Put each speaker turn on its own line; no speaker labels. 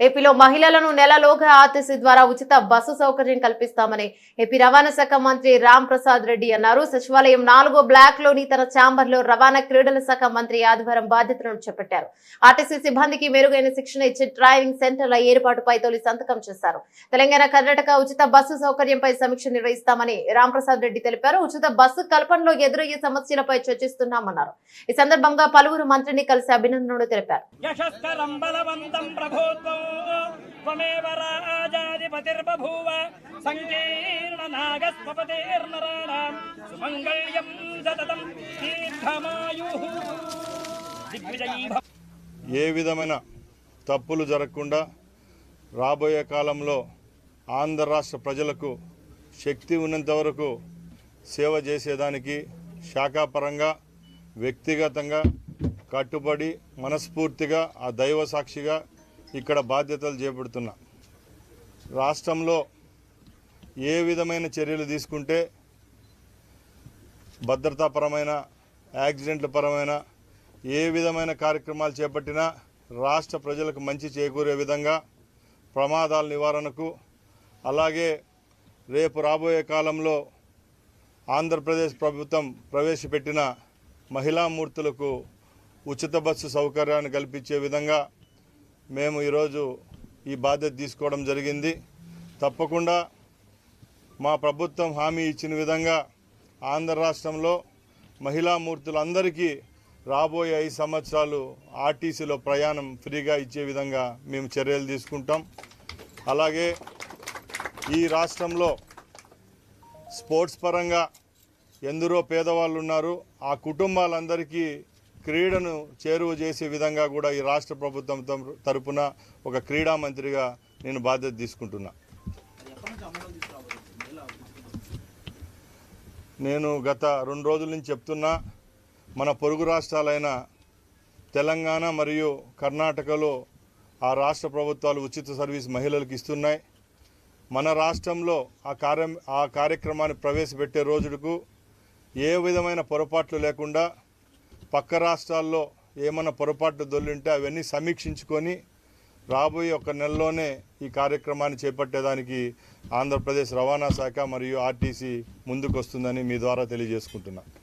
ఏపీలో మహిళలను నెలలోగా ఆర్టీసీ ద్వారా ఉచిత బస్సు సౌకర్యం కల్పిస్తామని ఏపీ రవాణా శాఖ మంత్రి రామ్ ప్రసాద్ రెడ్డి అన్నారు. సచివాలయం నాలుగో బ్లాక్లోని తన ఛాంబర్లో రవాణా క్రీడల శాఖ మంత్రి ఆదివారం బాధ్యతలను చేపట్టారు. ఆర్టీసీ సిబ్బందికి మెరుగైన శిక్షణ ఇచ్చే డ్రైవింగ్ సెంటర్ల ఏర్పాటుపై తొలి సంతకం చేశారు. తెలంగాణ కర్ణాటక ఉచిత బస్సు సౌకర్యంపై సమీక్ష నిర్వహిస్తామని రామ్ ప్రసాద్ రెడ్డి తెలిపారు. ఉచిత బస్సు కల్పనలో ఎదురయ్యే సమస్యలపై చర్చిస్తున్నామన్నారు. ఈ సందర్భంగా పలువురు మంత్రిని కలిసి అభినందనలు తెలిపారు.
యశస్కరం బలవంతం ప్రభుత్వం త్వమేవ రాజాధిపతిర్బభూవ సంకీర్ణ నాగస్వపతిర్నరాణాం సుమంగళ్యం సతతం దీర్ఘమాయు దిగ్విజయీ
ఏ విధమైన తప్పులు జరగకుండా రాబోయే కాలంలో ఆంధ్ర రాష్ట్ర ప్రజలకు శక్తి ఉన్నంత వరకు సేవ చేసేదానికి శాఖాపరంగా వ్యక్తిగతంగా కట్టుబడి మనస్ఫూర్తిగా ఆ దైవ సాక్షిగా ఇక్కడ బాధ్యతలు చేపడుతున్నా. రాష్ట్రంలో ఏ విధమైన చర్యలు తీసుకుంటే భద్రతాపరమైన యాక్సిడెంట్ల పరమైన ఏ విధమైన కార్యక్రమాలు చేపట్టినా రాష్ట్ర ప్రజలకు మంచి చేకూరే విధంగా ప్రమాదాల నివారణకు అలాగే రేపు రాబోయే కాలంలో ఆంధ్రప్రదేశ్ ప్రభుత్వం ప్రవేశపెట్టిన మహిళామూర్తులకు ఉచిత బస్సు సౌకర్యాన్ని కల్పించే విధంగా మేము ఈరోజు ఈ బాధ్యత తీసుకోవడం జరిగింది. తప్పకుండా మా ప్రభుత్వం హామీ ఇచ్చిన విధంగా ఆంధ్ర రాష్ట్రంలో మహిళామూర్తులందరికీ రాబోయే ఐదు సంవత్సరాలు ఆర్టీసీలో ప్రయాణం ఫ్రీగా ఇచ్చే విధంగా మేము చర్యలు తీసుకుంటాం. అలాగే ఈ రాష్ట్రంలో స్పోర్ట్స్ పరంగా ఎందరో పేదవాళ్ళు ఉన్నారు. ఆ కుటుంబాలందరికీ క్రీడను చేరువ చేసే విధంగా కూడా ఈ రాష్ట్ర ప్రభుత్వం తరపు- తరపున ఒక క్రీడా మంత్రిగా నేను బాధ్యత తీసుకుంటున్నా. నేను గత రెండు రోజుల నుంచి చెప్తున్నా మన పొరుగు రాష్ట్రాలైన తెలంగాణ మరియు కర్ణాటకలో ఆ రాష్ట్ర ప్రభుత్వాలు ఉచిత సర్వీస్ మహిళలకు ఇస్తున్నాయి. మన రాష్ట్రంలో ఆ కార్యం ఆ కార్యక్రమాన్ని ప్రవేశపెట్టే రోజుకు ఏ విధమైన పొరపాట్లు లేకుండా పక్క రాష్ట్రాల్లో ఏమైనా పొరపాట్లు దొల్లింటే అవన్నీ సమీక్షించుకొని రాబోయే ఒక నెలలోనే ఈ కార్యక్రమాన్ని చేపట్టేదానికి ఆంధ్రప్రదేశ్ రవాణా శాఖ మరియు ఆర్టీసీ ముందుకు వస్తుందని మీ ద్వారా తెలియజేసుకుంటున్నాను